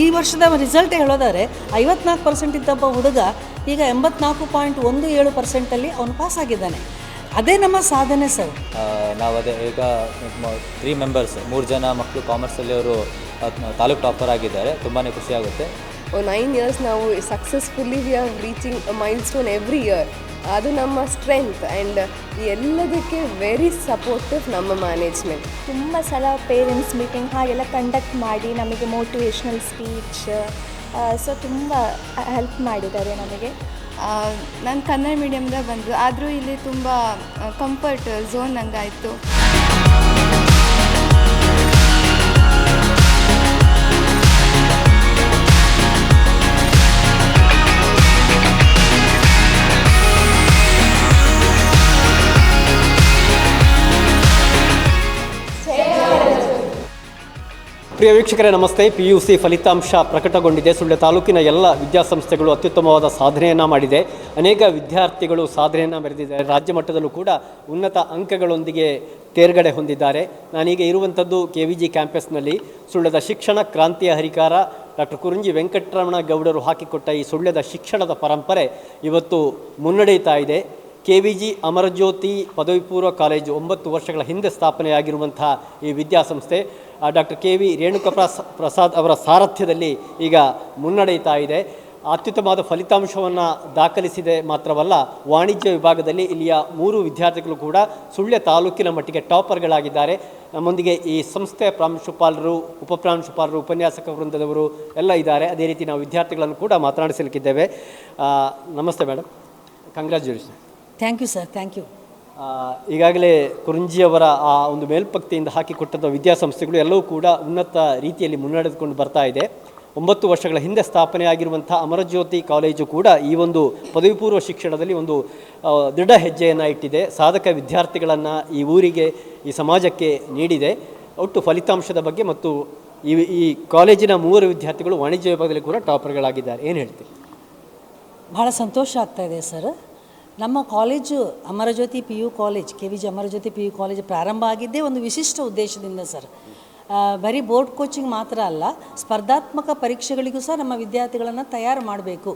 ಈ ವರ್ಷದ ರಿಸಲ್ಟ್ ಹೇಳೋದಾದ್ರೆ ಐವತ್ನಾಲ್ಕು ಪರ್ಸೆಂಟ್ ಇದ್ದೊಬ್ಬ ಹುಡುಗ ಈಗ ಎಂಬತ್ನಾಲ್ಕು ಪಾಯಿಂಟ್ ಒಂದು ಏಳು ಪರ್ಸೆಂಟಲ್ಲಿ ಅವನು ಪಾಸ್ ಆಗಿದ್ದಾನೆ. ಅದೇ ನಮ್ಮ ಸಾಧನೆ ಸರ್ ನಾವು ಅದೇ ಈಗ ತ್ರೀ ಮೆಂಬರ್ಸ್ ಮೂರು ಜನ ಮಕ್ಕಳು ಕಾಮರ್ಸಲ್ಲಿ ಅವರು ತಾಲೂಕು ಟಾಪರ್ ಆಗಿದ್ದಾರೆ. ತುಂಬಾ ಖುಷಿಯಾಗುತ್ತೆ ನೈನ್ ಇಯರ್ಸ್ ನಾವು successfully we are reaching milestone every year ಅದು ನಮ್ಮ ಸ್ಟ್ರೆಂತ್ ಆ್ಯಂಡ್ ಎಲ್ಲದಕ್ಕೆ ವೆರಿ ಸಪೋರ್ಟಿವ್ ನಮ್ಮ ಮ್ಯಾನೇಜ್ಮೆಂಟ್ ತುಂಬ ಸಲ ಪೇರೆಂಟ್ಸ್ ಮೀಟಿಂಗ್ ಹಾಗೆಲ್ಲ ಕಂಡಕ್ಟ್ ಮಾಡಿ ನಮಗೆ ಮೋಟಿವೇಶ್ನಲ್ ಸ್ಪೀಚ್ ಸೊ ತುಂಬ ಹೆಲ್ಪ್ ಮಾಡಿದ್ದಾರೆ ನಮಗೆ. ನಾನು ಕನ್ನಡ ಮೀಡಿಯಮ್ದಾಗ ಬಂದು ಆದರೂ ಇಲ್ಲಿ ತುಂಬ ಕಂಫರ್ಟ್ ಝೋನ್ ನಂಗಾಯಿತು. ಪ್ರಿಯ ವೀಕ್ಷಕರೇ, ನಮಸ್ತೆ. ಪಿ ಯು ಸಿ ಫಲಿತಾಂಶ ಪ್ರಕಟಗೊಂಡಿದೆ. ಸುಳ್ಯ ತಾಲೂಕಿನ ಎಲ್ಲ ವಿದ್ಯಾಸಂಸ್ಥೆಗಳು ಅತ್ಯುತ್ತಮವಾದ ಸಾಧನೆಯನ್ನು ಮಾಡಿದೆ. ಅನೇಕ ವಿದ್ಯಾರ್ಥಿಗಳು ಸಾಧನೆಯನ್ನು ಮೆರೆದಿದ್ದಾರೆ. ರಾಜ್ಯ ಮಟ್ಟದಲ್ಲೂ ಕೂಡ ಉನ್ನತ ಅಂಕಗಳೊಂದಿಗೆ ತೇರ್ಗಡೆ ಹೊಂದಿದ್ದಾರೆ. ನಾನೀಗ ಇರುವಂಥದ್ದು ಕೆ ವಿ ಜಿ ಕ್ಯಾಂಪಸ್ನಲ್ಲಿ. ಸುಳ್ಯದ ಶಿಕ್ಷಣ ಕ್ರಾಂತಿಯ ಹರಿಕಾರ ಡಾಕ್ಟರ್ ಕುರುಂಜಿ ವೆಂಕಟರಮಣ ಗೌಡರು ಹಾಕಿಕೊಟ್ಟ ಈ ಸುಳ್ಯದ ಶಿಕ್ಷಣದ ಪರಂಪರೆ ಇವತ್ತು ಮುನ್ನಡೆಯುತ್ತಾ ಇದೆ. ಕೆ ವಿ ಜಿ ಅಮರಜ್ಯೋತಿ ಪದವಿ ಪೂರ್ವ ಕಾಲೇಜು ಒಂಬತ್ತು ವರ್ಷಗಳ ಹಿಂದೆ ಸ್ಥಾಪನೆಯಾಗಿರುವಂತಹ ಈ ವಿದ್ಯಾಸಂಸ್ಥೆ doctor K V Renuka Prasa, Prasad ಅವರ ಸಾರಥ್ಯದಲ್ಲಿ ಈಗ ಮುನ್ನಡೆಯುತ್ತಾ ಇದೆ. ಅತ್ಯುತ್ತಮವಾದ ಫಲಿತಾಂಶವನ್ನು ದಾಖಲಿಸಿದೆ ಮಾತ್ರವಲ್ಲ, ವಾಣಿಜ್ಯ ವಿಭಾಗದಲ್ಲಿ ಇಲ್ಲಿಯ ಮೂರು ವಿದ್ಯಾರ್ಥಿಗಳು ಕೂಡ ಸುಳ್ಯ ತಾಲೂಕಿನ ಮಟ್ಟಿಗೆ ಟಾಪರ್ಗಳಾಗಿದ್ದಾರೆ. ನಮ್ಮೊಂದಿಗೆ ಈ ಸಂಸ್ಥೆಯ ಪ್ರಾಂಶುಪಾಲರು, ಉಪಪ್ರಾಂಶುಪಾಲರು, ಉಪನ್ಯಾಸಕ ವೃಂದದವರು ಎಲ್ಲ ಇದ್ದಾರೆ. ಅದೇ ರೀತಿ ನಾವು ವಿದ್ಯಾರ್ಥಿಗಳನ್ನು ಕೂಡ ಮಾತನಾಡಿಸಲಿಕ್ಕಿದ್ದೇವೆ. ನಮಸ್ತೆ madam. Congratulation thank you sir thank you ಈಗಾಗಲೇ ಕುರುಂಜಿಯವರ ಆ ಒಂದು ಮೇಲ್ಪಕ್ತಿಯಿಂದ ಹಾಕಿಕೊಟ್ಟಂಥ ವಿದ್ಯಾಸಂಸ್ಥೆಗಳು ಎಲ್ಲವೂ ಕೂಡ ಉನ್ನತ ರೀತಿಯಲ್ಲಿ ಮುನ್ನಡೆದುಕೊಂಡು ಬರ್ತಾ ಇದೆ. ಒಂಬತ್ತು ವರ್ಷಗಳ ಹಿಂದೆ ಸ್ಥಾಪನೆ ಆಗಿರುವಂಥ ಅಮರಜ್ಯೋತಿ ಕಾಲೇಜು ಕೂಡ ಈ ಒಂದು ಪದವಿ ಪೂರ್ವ ಶಿಕ್ಷಣದಲ್ಲಿ ಒಂದು ದೃಢ ಹೆಜ್ಜೆಯನ್ನು ಇಟ್ಟಿದೆ. ಸಾಧಕ ವಿದ್ಯಾರ್ಥಿಗಳನ್ನು ಈ ಊರಿಗೆ ಈ ಸಮಾಜಕ್ಕೆ ನೀಡಿದೆ. ಒಟ್ಟು ಫಲಿತಾಂಶದ ಬಗ್ಗೆ ಮತ್ತು ಈ ಈ ಕಾಲೇಜಿನ ಮೂವರು ವಿದ್ಯಾರ್ಥಿಗಳು ವಾಣಿಜ್ಯ ವಿಭಾಗದಲ್ಲಿ ಕೂಡ ಟಾಪರ್ಗಳಾಗಿದ್ದಾರೆ. ಏನು ಹೇಳ್ತೀವಿ ಭಾಳ ಸಂತೋಷ ಆಗ್ತಾ ಇದೆ ಸರ್ ನಮ್ಮ college Amarajyothi P U college, K V G Amarajyothi P U college ಪ್ರಾರಂಭ ಆಗಿದ್ದೇ ಒಂದು ವಿಶಿಷ್ಟ ಉದ್ದೇಶದಿಂದ ಸರ್. ಬರೀ ಬೋರ್ಡ್ ಕೋಚಿಂಗ್ ಮಾತ್ರ ಅಲ್ಲ, ಸ್ಪರ್ಧಾತ್ಮಕ ಪರೀಕ್ಷೆಗಳಿಗೂ ಸಹ ನಮ್ಮ ವಿದ್ಯಾರ್ಥಿಗಳನ್ನು ತಯಾರು ಮಾಡಬೇಕು.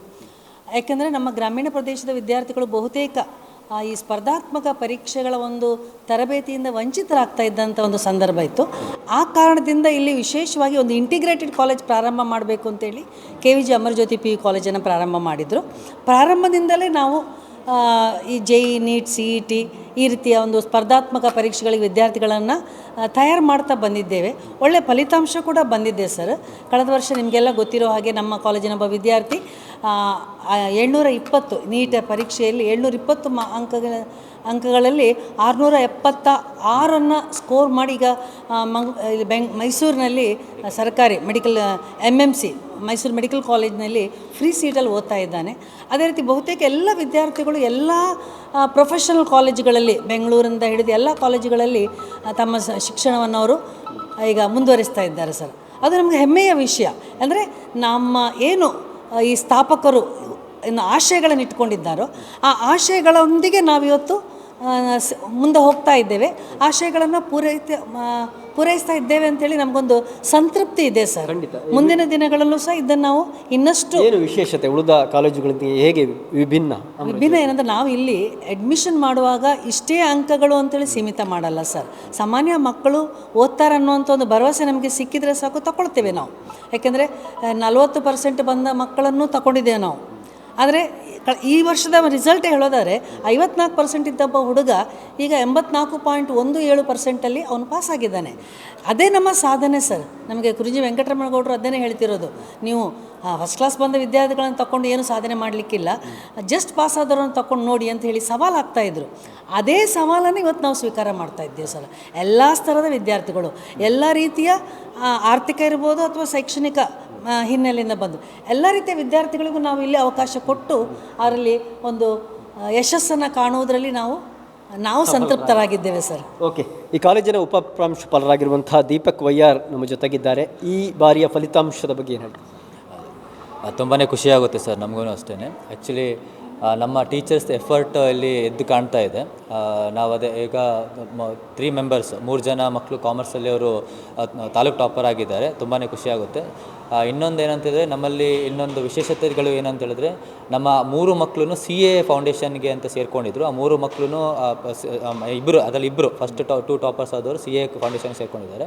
ಯಾಕೆಂದರೆ ನಮ್ಮ ಗ್ರಾಮೀಣ ಪ್ರದೇಶದ ವಿದ್ಯಾರ್ಥಿಗಳು ಬಹುತೇಕ ಈ ಸ್ಪರ್ಧಾತ್ಮಕ ಪರೀಕ್ಷೆಗಳ ಒಂದು ತರಬೇತಿಯಿಂದ ವಂಚಿತರಾಗ್ತಾ ಇದ್ದಂಥ ಒಂದು ಸಂದರ್ಭ ಇತ್ತು. ಆ ಕಾರಣದಿಂದ ಇಲ್ಲಿ ವಿಶೇಷವಾಗಿ ಒಂದು ಇಂಟಿಗ್ರೇಟೆಡ್ ಕಾಲೇಜ್ ಪ್ರಾರಂಭ ಮಾಡಬೇಕು ಅಂತೇಳಿ K V G Amarajyothi P U ಕಾಲೇಜನ್ನು ಪ್ರಾರಂಭ ಮಾಡಿದರು. ಪ್ರಾರಂಭದಿಂದಲೇ ನಾವು ಆ, ಈ J E NEET C E T ಈ ರೀತಿಯ ಒಂದು ಸ್ಪರ್ಧಾತ್ಮಕ ಪರೀಕ್ಷೆಗಳಿಗೆ ವಿದ್ಯಾರ್ಥಿಗಳನ್ನು ತಯಾರು ಮಾಡ್ತಾ ಬಂದಿದ್ದೇವೆ. ಒಳ್ಳೆಯ ಫಲಿತಾಂಶ ಕೂಡ ಬಂದಿದೆ ಸರ್. ಕಳೆದ ವರ್ಷ ನಿಮಗೆಲ್ಲ ಗೊತ್ತಿರೋ ಹಾಗೆ ನಮ್ಮ ಕಾಲೇಜಿನ ಒಬ್ಬ ವಿದ್ಯಾರ್ಥಿ ಏಳ್ನೂರ ಇಪ್ಪತ್ತು ನೀಟ್ ಪರೀಕ್ಷೆಯಲ್ಲಿ ಏಳ್ನೂರ ಇಪ್ಪತ್ತು ಮ, ಅಂಕಗಳ, ಅಂಕಗಳಲ್ಲಿ ಆರುನೂರ ಎಪ್ಪತ್ತ ಆರನ್ನು ಸ್ಕೋರ್ ಮಾಡಿ ಈಗ ಮಂಗ್ ಬೆಂಗ್ ಮೈಸೂರಿನಲ್ಲಿ ಸರ್ಕಾರಿ medical M M C Mysuru medical ಕಾಲೇಜಿನಲ್ಲಿ ಫ್ರೀ ಸೀಟಲ್ಲಿ ಓದ್ತಾ ಇದ್ದಾನೆ. ಅದೇ ರೀತಿ ಬಹುತೇಕ ಎಲ್ಲ ವಿದ್ಯಾರ್ಥಿಗಳು, ಎಲ್ಲ ಪ್ರೊಫೆಷನಲ್ ಕಾಲೇಜುಗಳಲ್ಲಿ ಬೆಂಗಳೂರಿಂದ ಹಿಡಿದು ಎಲ್ಲ ಕಾಲೇಜುಗಳಲ್ಲಿ ತಮ್ಮ ಶಿಕ್ಷಣವನ್ನು ಅವರು ಈಗ ಮುಂದುವರಿಸ್ತಾ ಇದ್ದಾರೆ ಸರ್. ಅದು ನಮಗೆ ಹೆಮ್ಮೆಯ ವಿಷಯ. ಅಂದರೆ ನಮ್ಮ ಏನು ಈ ಸ್ಥಾಪಕರು, ಇನ್ನು ಆಶಯಗಳನ್ನು ಇಟ್ಕೊಂಡಿದ್ದಾರೋ ಆ ಆಶಯಗಳೊಂದಿಗೆ ನಾವಿವತ್ತು ಮುಂದೆ ಹೋಗ್ತಾ ಇದ್ದೇವೆ. ಆಶಯಗಳನ್ನು ಪೂರೈತ ಪೂರೈಸ್ತಾ ಇದ್ದೇವೆ ಅಂತೇಳಿ ನಮಗೊಂದು ಸಂತೃಪ್ತಿ ಇದೆ ಸರ್. ಖಂಡಿತ. ಮುಂದಿನ ದಿನಗಳಲ್ಲೂ ಸಹ ಇದನ್ನು ನಾವು ಇನ್ನಷ್ಟು ಏನು ವಿಶೇಷತೆ ಉಳಿದ ಕಾಲೇಜುಗಳಿಂದ ಹೇಗೆ ವಿಭಿನ್ನ? ವಿಭಿನ್ನ ಏನಂದ್ರೆ ನಾವು ಇಲ್ಲಿ ಅಡ್ಮಿಷನ್ ಮಾಡುವಾಗ ಇಷ್ಟೇ ಅಂಕಗಳು ಅಂತೇಳಿ ಸೀಮಿತ ಮಾಡಲ್ಲ ಸರ್. ಸಾಮಾನ್ಯ ಮಕ್ಕಳು ಓದ್ತಾರೆ ಅನ್ನುವಂಥ ಒಂದು ಭರವಸೆ ನಮಗೆ ಸಿಕ್ಕಿದ್ರೆ ಸಾಕು ತಗೊಳ್ತೇವೆ ನಾವು. ಯಾಕೆಂದರೆ ನಲವತ್ತು ಪರ್ಸೆಂಟ್ ಬಂದ ಮಕ್ಕಳನ್ನು ತಗೊಂಡಿದ್ದೇವೆ ನಾವು. ಆದರೆ ಈ ವರ್ಷದ ರಿಸಲ್ಟ್ ಹೇಳೋದಾದರೆ ಐವತ್ನಾಲ್ಕು ಪರ್ಸೆಂಟ್ ಇದ್ದೊಬ್ಬ ಹುಡುಗ ಈಗ ಎಂಬತ್ನಾಲ್ಕು ಪಾಯಿಂಟ್ ಒಂದು ಏಳು ಪರ್ಸೆಂಟಲ್ಲಿ ಅವನು ಪಾಸ್ ಆಗಿದ್ದಾನೆ. ಅದೇ ನಮ್ಮ ಸಾಧನೆ ಸರ್ ನಮಗೆ ಗುರುಜಿ ವೆಂಕಟರಮಣಗೌಡರು ಅದನ್ನೇ ಹೇಳ್ತಿರೋದು. ನೀವು ಫಸ್ಟ್ ಕ್ಲಾಸ್ ಬಂದ ವಿದ್ಯಾರ್ಥಿಗಳನ್ನು ತಗೊಂಡು ಏನು ಸಾಧನೆ ಮಾಡಲಿಕ್ಕಿಲ್ಲ. ಜಸ್ಟ್ ಪಾಸ್ ಆದವ್ರನ್ನ ತಗೊಂಡು ನೋಡಿ ಅಂತ ಹೇಳಿ ಸವಾಲು ಆಗ್ತಾಯಿದ್ರು ಅದೇ ಸವಾಲನ್ನು ಇವತ್ತು ನಾವು ಸ್ವೀಕಾರ ಮಾಡ್ತಾ ಇದ್ದೇವೆ ಸರ್ ಎಲ್ಲ ಸ್ತರದ ವಿದ್ಯಾರ್ಥಿಗಳು, ಎಲ್ಲ ರೀತಿಯ ಆರ್ಥಿಕ ಇರ್ಬೋದು ಅಥವಾ ಶೈಕ್ಷಣಿಕ ಹಿನ್ನೆಲೆಯಿಂದ ಬಂದು. ಎಲ್ಲ ರೀತಿಯ ವಿದ್ಯಾರ್ಥಿಗಳಿಗೂ ನಾವು ಇಲ್ಲಿ ಅವಕಾಶ ಕೊಟ್ಟು ಅವರಲ್ಲಿ ಒಂದು ಯಶಸ್ಸನ್ನು ಕಾಣುವುದರಲ್ಲಿ ನಾವು ನಾವು ಸಂತೃಪ್ತರಾಗಿದ್ದೇವೆ ಸರ್. ಓಕೆ. ಈ ಕಾಲೇಜಿನ ಉಪ ಪ್ರಾಂಶುಪಾಲರಾಗಿರುವಂತಹ ದೀಪಕ್ ವೈಯಾರ್ ನಮ್ಮ ಜೊತೆಗಿದ್ದಾರೆ. ಈ ಬಾರಿಯ ಫಲಿತಾಂಶದ ಬಗ್ಗೆ ಏನು ಹೇಳ್ತೀವಿ ತುಂಬಾ ಖುಷಿಯಾಗುತ್ತೆ ಸರ್ ನಮಗೂ ಅಷ್ಟೇ ಆ್ಯಕ್ಚುಲಿ ನಮ್ಮ ಟೀಚರ್ಸ್ ಎಫರ್ಟ್ ಇಲ್ಲಿ ಎದ್ದು ಕಾಣ್ತಾ ಇದೆ. ನಾವು ಅದೇ ಈಗ ತ್ರೀ ಮೆಂಬರ್ಸ್ ಮೂರು ಜನ ಮಕ್ಕಳು ಕಾಮರ್ಸಲ್ಲಿ ಅವರು ತಾಲೂಕು ಟಾಪರ್ ಆಗಿದ್ದಾರೆ. ತುಂಬಾ ಖುಷಿಯಾಗುತ್ತೆ ಇನ್ನೊಂದು ಏನಂತಂದರೆ ನಮ್ಮಲ್ಲಿ ಇನ್ನೊಂದು ವಿಶೇಷತೆಗಳು ಏನಂತ ಹೇಳಿದ್ರೆ ನಮ್ಮ ಮೂರು ಮಕ್ಕಳು ಸಿ ಎ ಫೌಂಡೇಶನ್ಗೆ ಅಂತ ಸೇರ್ಕೊಂಡಿದ್ರು. ಆ ಮೂರು ಮಕ್ಕಳು ಇಬ್ಬರು ಅದರಲ್ಲಿ ಇಬ್ಬರು ಫಸ್ಟ್ ಟಾ ಟೂ ಟಾಪರ್ಸ್ ಆದವರು ಸಿ ಎ ಫೌಂಡೇಶನ್ ಸೇರ್ಕೊಂಡಿದ್ದಾರೆ.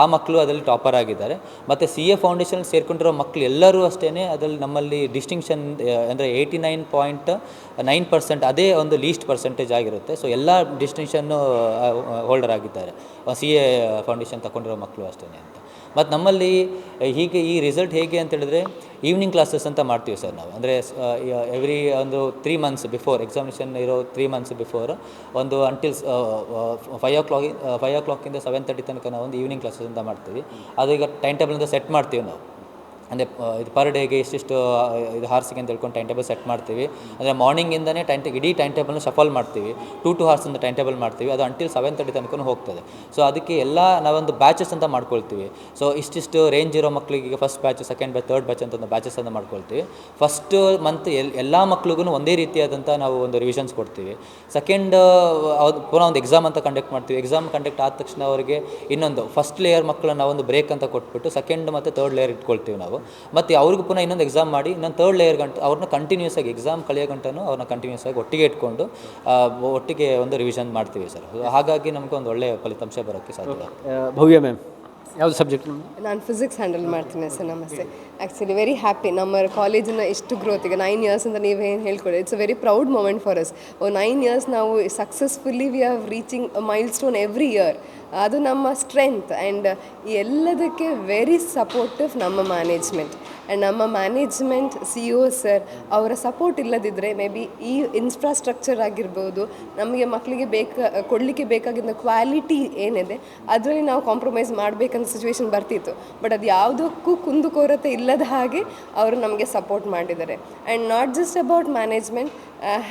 ಆ ಮಕ್ಕಳು ಅದರಲ್ಲಿ ಟಾಪರ್ ಆಗಿದ್ದಾರೆ. ಮತ್ತು ಸಿ ಎ ಫೌಂಡೇಶನ್ ಸೇರ್ಕೊಂಡಿರೋ ಮಕ್ಕಳು ಎಲ್ಲರೂ ಅಷ್ಟೇ ಅದರಲ್ಲಿ ನಮ್ಮಲ್ಲಿ ಡಿಸ್ಟಿಂಕ್ಷನ್ ಅಂದರೆ eighty nine point nine percent ಅದೇ ಒಂದು ಲೀಸ್ಟ್ ಪರ್ಸೆಂಟೇಜ್ ಆಗಿರುತ್ತೆ. ಸೊ ಎಲ್ಲ ಡಿಸ್ಟಿಂಕ್ಷನ್ನು ಹೋಲ್ಡರ್ ಆಗಿದ್ದಾರೆ. ಸಿ ಎ ಫೌಂಡೇಶನ್ ತಗೊಂಡಿರೋ ಮಕ್ಕಳು ಅಷ್ಟೇ ಅಂತ. ಮತ್ತು ನಮ್ಮಲ್ಲಿ ಹೀಗೆ ಈ ರಿಸಲ್ಟ್ ಹೇಗೆ ಅಂತ ಹೇಳಿದ್ರೆ ಈವ್ನಿಂಗ್ ಕ್ಲಾಸಸ್ ಅಂತ ಮಾಡ್ತೀವಿ ಸರ್ ನಾವು. ಅಂದರೆ ಎವ್ರಿ ಒಂದು ತ್ರೀ ಮಂತ್ಸ್ ಬಿಫೋರ್ ಎಕ್ಸಾಮಿನೇಷನ್ ಇರೋ ತ್ರೀ ಮಂತ್ಸ್ ಬಿಫೋರ್ ಒಂದು until five o'clock five ಓ ಕ್ಲಾಕಿಂದ ಸೆವೆನ್ ತರ್ಟಿ ತನಕ ನಾವು ಒಂದು ಈವ್ನಿಂಗ್ ಕ್ಲಾಸಸ್ ಅಂತ ಮಾಡ್ತೀವಿ. ಅದು ಈಗ ಟೈಮ್ ಅಂತ ಸೆಟ್ ಮಾಡ್ತೀವಿ ನಾವು. ಅಂದರೆ ಇದು ಪರ್ ಡೇಗೆ ಇಷ್ಟಿಷ್ಟು ಇದು ಹಾರ್ಸಿಗೆ ಅಂತ ಹೇಳ್ಕೊಂಡು ಟೈಮ್ ಟೇಬಲ್ ಸೆಟ್ ಮಾಡ್ತೀವಿ. ಅಂದರೆ ಮಾರ್ನಿಂಗಿಂದನೇ ಟೈಮ್ ಟೇ ಇಡೀ ಟೈಮ್ ಟೇಬಲ್ನ ಶಫಲ್ ಮಾಡ್ತೀವಿ. ಟು ಟು ಹಾರ್ಸ್ ಅಂತ ಟೈಮ್ ಟೇಬಲ್ ಮಾಡ್ತೀವಿ. ಅದು ಅಂಟಿಲ್ ಸೆವೆನ್ ತರ್ಟಿ ತನಕ ಹೋಗ್ತದೆ. ಸೊ ಅದಕ್ಕೆ ಎಲ್ಲ ನಾವೊಂದು ಬ್ಯಾಚಸ್ ಅಂತ ಮಾಡ್ಕೊಳ್ತೀವಿ. ಸೊ ಇಷ್ಟಿಷ್ಟು ರೇಂಜ್ ಇರೋ ಮಕ್ಕಳಿಗೆ first batch second batch third batch ಅಂತ ಒಂದು ಬ್ಯಾಚಸ್ ಅಂತ ಮಾಡ್ಕೊಳ್ತೀವಿ. ಫಸ್ಟ್ ಮಂತ್ ಎಲ್, ಎಲ್ಲ ಮಕ್ಳಿಗೂ ಒಂದೇ ರೀತಿಯಾದಂಥ ನಾವು ಒಂದು ರಿವಿಷನ್ಸ್ ಕೊಡ್ತೀವಿ. ಸೆಕೆಂಡ್ ಪುನಃ ಒಂದು ಎಕ್ಸಾಮ್ ಅಂತ ಕಂಡಕ್ಟ್ ಮಾಡ್ತೀವಿ. ಎಕ್ಸಾಮ್ ಕಂಡಕ್ಟ್ ಆದ ತಕ್ಷಣ ಅವರಿಗೆ ಇನ್ನೊಂದು ಫಸ್ಟ್ ಲೇಯರ್ ಮಕ್ಕಳನ್ನ ಒಂದು ಬ್ರೇಕ್ ಅಂತ ಕೊಟ್ಬಿಟ್ಟು ಸೆಕೆಂಡ್ ಮತ್ತು ತರ್ಡ್ ಲೇಯರ್ ಇಟ್ಕೊಳ್ತೀವಿ ನಾವು. ಮತ್ತು ಅವ್ರಿಗೂ ಪುನಃ ಇನ್ನೊಂದು ಎಕ್ಸಾಮ್ ಮಾಡಿ ಇನ್ನೊಂದು ತರ್ಡ್ ಲೇಯರ್ ಗಂಟ, ಅವ್ರನ್ನ ಕಂಟಿನ್ಯೂಸ್ ಆಗಿ ಎಕ್ಸಾಮ್ ಕಳೆಯೋ ಗಂಟನೂ ಅವ್ರನ್ನ ಕಂಟಿನ್ಯೂಸ್ ಆಗಿ ಒಟ್ಟಿಗೆ ಇಟ್ಕೊಂಡು ಒಟ್ಟಿಗೆ ಒಂದು ರಿವಿಷನ್ ಮಾಡ್ತೀವಿ ಸರ್. ಹಾಗಾಗಿ ನಮಗೆ ಒಂದು ಒಳ್ಳೆಯ ಫಲಿತಾಂಶ ಬರೋಕ್ಕೆ ಸಾಧ್ಯ. ಭವ್ಯ ಮ್ಯಾಮ್ ಯಾವುದು ಸಬ್ಜೆಕ್ಟ್ ನಾನು ಫಿಸಿಕ್ಸ್ ಹ್ಯಾಂಡಲ್ ಮಾಡ್ತೀನಿ ಸರ್, ನಮಸ್ತೆ. ಆ್ಯಕ್ಚುಲಿ ವೆರಿ ಹ್ಯಾಪಿ ನಮ್ಮ ಕಾಲೇಜಿನ ಎಷ್ಟು ಗ್ರೋತ್ ಈಗ ನೈನ್ ಇಯರ್ಸ್ ಅಂತ ನೀವೇನು ಹೇಳ್ಕೊಡಿ it's a very proud moment for us oh nine years ನಾವು successfully we are reaching milestone every year ಅದು ನಮ್ಮ ಸ್ಟ್ರೆಂತ್ ಆ್ಯಂಡ್ ಎಲ್ಲದಕ್ಕೆ ವೆರಿ ಸಪೋರ್ಟಿವ್ ನಮ್ಮ ಮ್ಯಾನೇಜ್ಮೆಂಟ್ ಆ್ಯಂಡ್ ನಮ್ಮ ಮ್ಯಾನೇಜ್ಮೆಂಟ್ ಸಿ ಒ ಸರ್ ಅವರ ಸಪೋರ್ಟ್ ಇಲ್ಲದಿದ್ದರೆ ಮೇ ಬಿ ಈ ಇನ್ಫ್ರಾಸ್ಟ್ರಕ್ಚರ್ ಆಗಿರ್ಬೋದು, ನಮಗೆ ಮಕ್ಕಳಿಗೆ ಬೇಕಾ, ಕೊಡಲಿಕ್ಕೆ ಬೇಕಾಗಿದ್ದ ಕ್ವಾಲಿಟಿ ಏನಿದೆ, ಅದರಲ್ಲಿ ನಾವು ಕಾಂಪ್ರಮೈಸ್ ಮಾಡಬೇಕಂತ ಸಿಚುವೇಶನ್ ಬರ್ತಿತ್ತು. ಬಟ್ ಅದು ಯಾವುದಕ್ಕೂ ಕುಂದುಕೊರತೆ ಇಲ್ಲದ ಹಾಗೆ ಅವರು ನಮಗೆ ಸಪೋರ್ಟ್ ಮಾಡಿದ್ದಾರೆ. And not just about management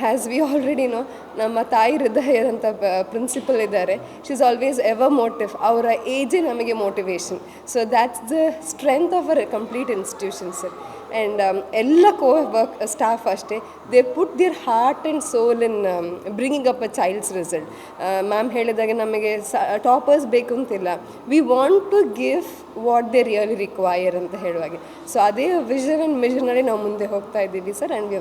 has we already know ನಮ್ಮ ತಾಯಿ ಹೃದಯ ಅಂತ ಪ್ರಿನ್ಸಿಪಲ್ ಇದ್ದಾರೆ. She is always ever motive ಅವರ ಏಜೇ ನಮಗೆ motivation so that's the strength of our complete institution sir and ಎಲ್ಲ ಕೋ ವರ್ಕ್ ಸ್ಟಾಫ್ ಅಷ್ಟೇ they put their heart and soul in bringing up a child's result ma'am ಹೇಳಿದಾಗ ನಮಗೆ toppers ಬೇಕು ಅಂತಿಲ್ಲ we want to give what they really require ಅಂತ ಹೇಳುವಾಗೆ. So ಅದೇ vision and ಮಿಷನಲ್ಲಿ ನಾವು ಮುಂದೆ ಹೋಗ್ತಾ ಇದ್ದೀವಿ sir and we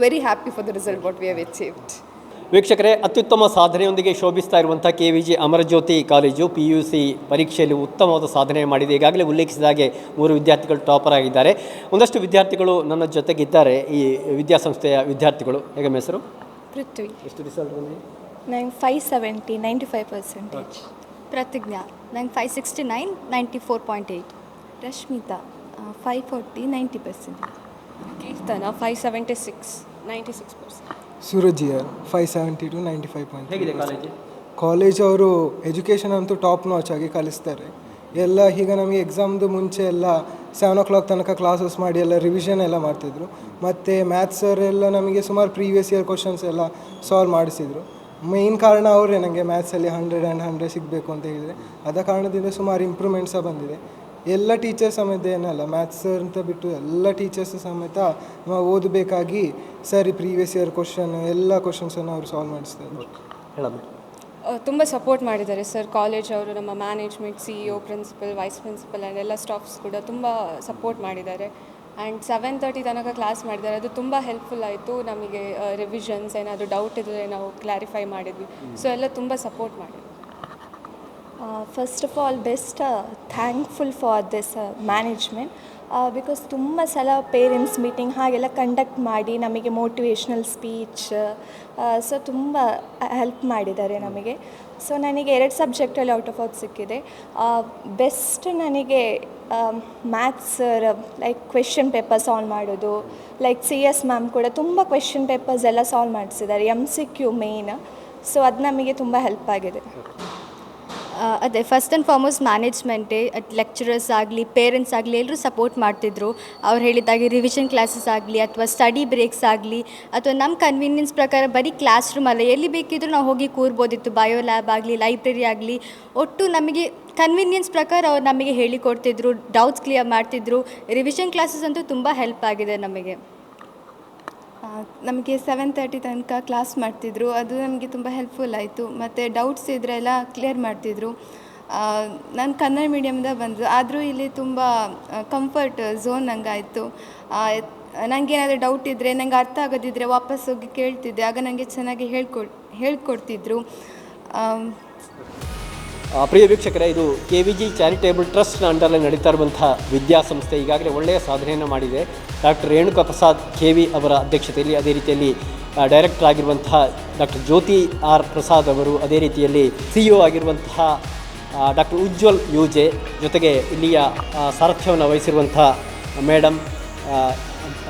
very happy for the result what we have achieved ವೀಕ್ಷಕರೇ ಅತ್ಯುತ್ತಮ ಸಾಧನೆಯೊಂದಿಗೆ ಶೋಭಿಸ್ತಾ ಇರುವಂಥ K V G Amarajyothi college P U C ಪರೀಕ್ಷೆಯಲ್ಲಿ ಉತ್ತಮವಾದ ಸಾಧನೆ ಮಾಡಿದೆ. ಈಗಾಗಲೇ ಉಲ್ಲೇಖಿಸಿದ ಹಾಗೆ ಮೂರು ವಿದ್ಯಾರ್ಥಿಗಳು ಟಾಪರ್ ಆಗಿದ್ದಾರೆ. ಒಂದಷ್ಟು ವಿದ್ಯಾರ್ಥಿಗಳು ನನ್ನ ಜೊತೆಗಿದ್ದಾರೆ. ಈ ವಿದ್ಯಾಸಂಸ್ಥೆಯ ವಿದ್ಯಾರ್ಥಿಗಳು ಹೇಗೆ ಹೆಸರು? ಪೃಥ್ವಿ. ಎಷ್ಟು ರಿಸಲ್ಟ್ ಬಂದಿದೆ? ನಂಗೆ five seventy ninety five percentage Pratijna ನಂಗೆ five sixty nine ninety four point eight Rashmitha five forty ninety percent Keerthana five seventy six ninety six percent ಸೂರಜಿಯರ್ five seventy two ninety five point college college ಅವರು education ಅಂತೂ top notch ಆಗಿ ಕಲಿಸ್ತಾರೆ. ಎಲ್ಲ ಈಗ ನಮಗೆ ಎಕ್ಸಾಮ್ದು ಮುಂಚೆ ಎಲ್ಲ ಸೆವೆನ್ ಓ ಕ್ಲಾಕ್ ತನಕ ಕ್ಲಾಸಸ್ ಮಾಡಿ ಎಲ್ಲ ರಿವಿಷನ್ ಎಲ್ಲ ಮಾಡ್ತಿದ್ರು. ಮತ್ತು ಮ್ಯಾಥ್ಸ್ ಸರ್ ಎಲ್ಲ ನಮಗೆ ಸುಮಾರು ಪ್ರೀವಿಯಸ್ ಇಯರ್ ಕ್ವಶನ್ಸ್ ಎಲ್ಲ ಸಾಲ್ವ್ ಮಾಡಿಸಿದ್ರು. ಮೇಯ್ನ್ ಕಾರಣ ಅವರೇ ನನಗೆ ಮ್ಯಾಥ್ಸಲ್ಲಿ ಹಂಡ್ರೆಡ್ ಆ್ಯಂಡ್ ಹಂಡ್ರೆಡ್ ಸಿಗಬೇಕು ಅಂತ ಹೇಳಿದರೆ. ಅದ ಕಾರಣದಿಂದ ಸುಮಾರು ಇಂಪ್ರೂವ್ಮೆಂಟ್ ಸಹ ಬಂದಿದೆ. ಎಲ್ಲ ಟೀಚರ್ಸ್ ಸಮೇತ ಏನಲ್ಲ ಮ್ಯಾಥ್ಸ್ ಸರ್ ಅಂತ ಬಿಟ್ಟು ಎಲ್ಲ ಟೀಚರ್ಸ್ ಸಮೇತ ನಾವು ಓದಬೇಕಾಗಿ ಸರಿ ಪ್ರೀವಿಯಸ್ ಇಯರ್ ಕ್ವಶನ್ ಎಲ್ಲ ಕ್ವಶನ್ಸನ್ನು ಅವರು ಸಾಲ್ವ್ ಮಾಡಿಸ್ತಾರೆ. ಹೇಳಮ್ಮ. ತುಂಬ ಸಪೋರ್ಟ್ ಮಾಡಿದ್ದಾರೆ ಸರ್ ಕಾಲೇಜ್ ಅವರು ನಮ್ಮ management C E O principal vice principal and ಎಲ್ಲ ಸ್ಟಾಫ್ಸ್ ಕೂಡ ತುಂಬ ಸಪೋರ್ಟ್ ಮಾಡಿದ್ದಾರೆ. ಆ್ಯಂಡ್ ಸೆವೆನ್ ತರ್ಟಿ ತನಕ ಕ್ಲಾಸ್ ಮಾಡಿದ್ದಾರೆ. ಅದು ತುಂಬ ಹೆಲ್ಪ್ಫುಲ್ ಆಯಿತು. ನಮಗೆ ರಿವಿಷನ್ಸ್ ಏನಾದರೂ ಡೌಟ್ ಇದ್ದರೆ ನಾವು ಕ್ಲಾರಿಫೈ ಮಾಡಿದ್ವಿ. ಸೊ ಎಲ್ಲ ತುಂಬ ಸಪೋರ್ಟ್ ಮಾಡಿದ್ರು first of all best thankful for this management because ತುಂಬ ಸಲ ಪೇರೆಂಟ್ಸ್ ಮೀಟಿಂಗ್ ಹಾಗೆಲ್ಲ ಕಂಡಕ್ಟ್ ಮಾಡಿ ನಮಗೆ ಮೋಟಿವೇಶ್ನಲ್ ಸ್ಪೀಚ್ ಸೊ ತುಂಬ ಹೆಲ್ಪ್ ಮಾಡಿದ್ದಾರೆ ನಮಗೆ ಸೊ ನನಗೆ ಎರಡು ಸಬ್ಜೆಕ್ಟಲ್ಲಿ ಔಟ್ ಆಫ್ ಔಟ್ ಸಿಕ್ಕಿದೆ ಬೆಸ್ಟ್ ನನಗೆ maths like question paper solve ಮಾಡೋದು ಲೈಕ್ ಸಿ ಎಸ್ ಮ್ಯಾಮ್ ಕೂಡ ತುಂಬ ಕ್ವೆಶನ್ ಪೇಪರ್ಸ್ ಎಲ್ಲ ಸಾಲ್ವ್ ಮಾಡಿಸಿದ್ದಾರೆ M C Q main so ಅದು ನಮಗೆ ತುಂಬ ಹೆಲ್ಪ್ ಆಗಿದೆ ಅದೇ ಫಸ್ಟ್ ಆ್ಯಂಡ್ ಫಾರ್ಮೋಸ್ಟ್ ಮ್ಯಾನೇಜ್ಮೆಂಟೇ ಲೆಕ್ಚರರ್ಸ್ ಆಗಲಿ ಪೇರೆಂಟ್ಸ್ ಆಗಲಿ ಎಲ್ಲರೂ ಸಪೋರ್ಟ್ ಮಾಡ್ತಿದ್ರು. ಅವ್ರು ಹೇಳಿದಾಗೆ ರಿವಿಷನ್ ಕ್ಲಾಸಸ್ ಆಗಲಿ, ಅಥವಾ ಸ್ಟಡಿ ಬ್ರೇಕ್ಸ್ ಆಗಲಿ, ಅಥವಾ ನಮ್ಮ ಕನ್ವೀನಿಯನ್ಸ್ ಪ್ರಕಾರ ಬರೀ ಕ್ಲಾಸ್ ರೂಮ್ ಅಲ್ಲ, ಎಲ್ಲಿ ಬೇಕಿದ್ರೂ ನಾವು ಹೋಗಿ ಕೂರ್ಬೋದಿತ್ತು. ಬಯೋ ಲ್ಯಾಬ್ ಆಗಲಿ ಲೈಬ್ರರಿ ಆಗಲಿ, ಒಟ್ಟು ನಮಗೆ ಕನ್ವೀನಿಯನ್ಸ್ ಪ್ರಕಾರ ಅವ್ರು ನಮಗೆ ಹೇಳಿಕೊಡ್ತಿದ್ರು ಡೌಟ್ಸ್ ಕ್ಲಿಯರ್ ಮಾಡ್ತಿದ್ರು. ರಿವಿಷನ್ ಕ್ಲಾಸಸ್ ಅಂತೂ ತುಂಬ ಹೆಲ್ಪ್ ಆಗಿದೆ ನಮಗೆ. ನಮಗೆ ಸೆವೆನ್ ತರ್ಟಿ ತನಕ ಕ್ಲಾಸ್ ಮಾಡ್ತಿದ್ರು. ಅದು ನಮಗೆ ತುಂಬ ಹೆಲ್ಪ್ಫುಲ್ ಆಯಿತು. ಮತ್ತು ಡೌಟ್ಸ್ ಇದ್ದರೆ ಎಲ್ಲ ಕ್ಲಿಯರ್ ಮಾಡ್ತಿದ್ರು ನಾನು ಕನ್ನಡ ಮೀಡಿಯಮ್ದ ಬಂದು, ಆದರೂ ಇಲ್ಲಿ ತುಂಬ ಕಂಫರ್ಟ್ ಝೋನ್ ನಂಗಾಯಿತು. ನನಗೆ ಏನಾದರೂ ಡೌಟ್ ಇದ್ದರೆ ನಂಗೆ ಅರ್ಥ ಆಗೋದಿದ್ದರೆ ವಾಪಸ್ ಹೋಗಿ ಕೇಳ್ತಿದ್ದೆ. ಆಗ ನನಗೆ ಚೆನ್ನಾಗಿ ಹೇಳ್ಕೊ ಹೇಳ್ಕೊಡ್ತಿದ್ರು. ಪ್ರಿಯ ವೀಕ್ಷಕರೇ, ಇದು ಕೆ ವಿ ಜಿ ಚಾರಿಟೇಬಲ್ ಟ್ರಸ್ಟ್ನ ಅಂಡರ್ನಲ್ಲಿ ನಡೀತಾ ಇರುವಂತಹ ವಿದ್ಯಾಸಂಸ್ಥೆ ಈಗಾಗಲೇ ಒಳ್ಳೆಯ ಸಾಧನೆಯನ್ನು ಮಾಡಿದೆ. Doctor Renuka Prasad K V ಅವರ ಅಧ್ಯಕ್ಷತೆಯಲ್ಲಿ, ಅದೇ ರೀತಿಯಲ್ಲಿ ಡೈರೆಕ್ಟರ್ ಆಗಿರುವಂತಹ ಡಾಕ್ಟರ್ ಜ್ಯೋತಿ ಆರ್ ಪ್ರಸಾದ್ ಅವರು, ಅದೇ ರೀತಿಯಲ್ಲಿ ಸಿ ಇ ಆಗಿರುವಂತಹ ಡಾಕ್ಟರ್ ಉಜ್ವಲ್ ಯೂಜೆ ಜೊತೆಗೆ ಇಲ್ಲಿಯ ಸಾರಥ್ಯವನ್ನು ವಹಿಸಿರುವಂತಹ ಮೇಡಮ್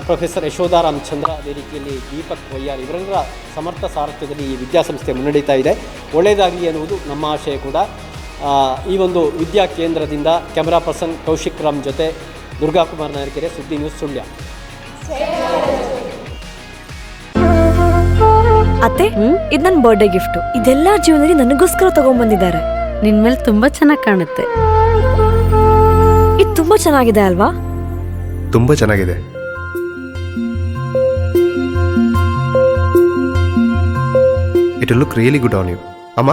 ಪ್ರೊಫೆಸರ್ ಯಶೋಧ ರಾಮಚಂದ್ರ ಅದೇ ರೀತಿಯಲ್ಲಿ ದೀಪಕ್ ವೈಯಾರ್ ಇವರೆಲ್ಲರ ಸಮರ್ಥ ಸಾರಥ್ಯದಲ್ಲಿ ಈ ವಿದ್ಯಾಸಂಸ್ಥೆ ಮುನ್ನಡೀತಾ ಇದೆ. ಒಳ್ಳೆಯದಾಗಲಿ ಎನ್ನುವುದು ನಮ್ಮ ಆಶಯ ಕೂಡ. ಈ ಒಂದು ವಿದ್ಯಾ ಕೇಂದ್ರದಿಂದ ಕ್ಯಾಮರಾ ಪರ್ಸನ್ ಕೌಶಿಕ್ ರಾಮ್ ಜೊತೆ ದುರ್ಗಾಕುಮಾರ್ ನಾಯಕೆರೆ ಸುದ್ದಿ ನ್ಯೂಸ್ ಸುಳ್ಯ. ಅತ್ತೆ ಇದು ನನ್ನ ಬರ್ಡೇ ಗಿಫ್ಟ್ ಇದೆಲ್ಲ ಜೀವನದಲ್ಲಿ ನನಗೋಸ್ಕರ ತಗೊಂಡ್ಬಂದಿದ್ದಾರೆ ನಿನ್ ಮೇಲೆ ತುಂಬಾ ಚೆನ್ನಾಗಿ ಕಾಣುತ್ತೆ. ಇದು ತುಂಬಾ ಚೆನ್ನಾಗಿದೆ ಅಲ್ವಾ? ತುಂಬಾ ಚೆನ್ನಾಗಿದೆ. It look really good on you ಅಮ್ಮ?